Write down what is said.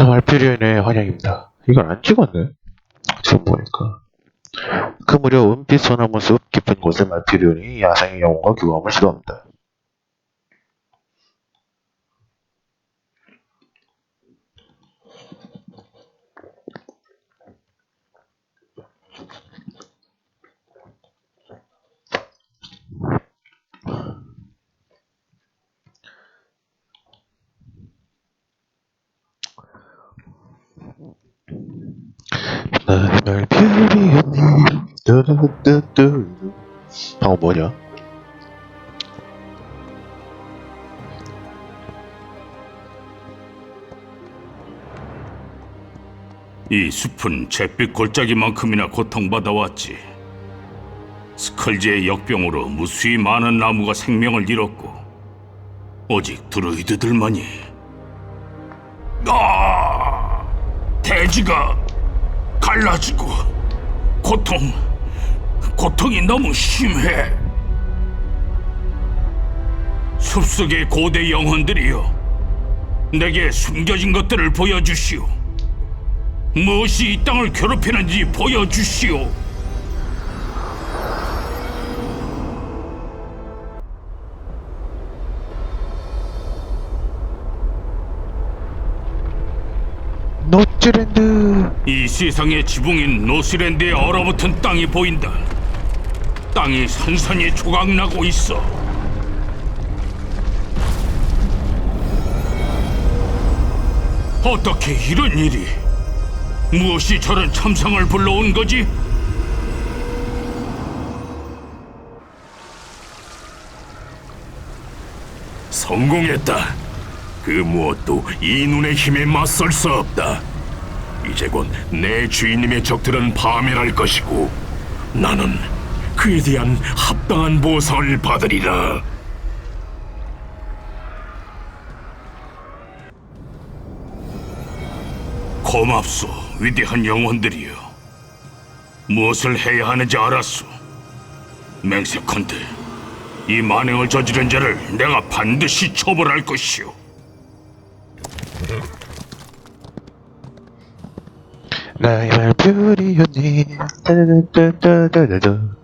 자, 말피리온의 환영입니다. 이걸 안 찍었네? 지금 보니까. 그 무렵 은빛 소나무 숲 깊은 곳에 말피리온이 야생의 영웅과 교감을 시도합니다. 나의 말피리온님, 뚜루뚜뚜. 방금 뭐냐? 이 숲은 잿빛 골짜기만큼이나 고통받아 왔지. 스컬지의 역병으로 무수히 많은 나무가 생명을 잃었고 오직 드루이드들만이 아! 대지가 갈라지고 고통 고통이 너무 심해. 숲속의 고대 영혼들이여 내게 숨겨진 것들을 보여주시오. 무엇이 이 땅을 괴롭히는지 보여주시오. 노츠랜드! 이 세상의 지붕인 노스랜드에 얼어붙은 땅이 보인다. 땅이 산산이 조각나고 있어. 어떻게 이런 일이? 무엇이 저런 참상을 불러온 거지? 성공했다. 그 무엇도 이 눈의 힘에 맞설 수 없다. 이제 곧 내 주인님의 적들은 파멸할 것이고 나는 그에 대한 합당한 보상을 받으리라. 고맙소, 위대한 영혼들이여. 무엇을 해야 하는지 알았소. 맹세컨대 이 만행을 저지른 자를 내가 반드시 처벌할 것이오. 나의 말피리온님, 뚜루뚜뚜뚜뚜.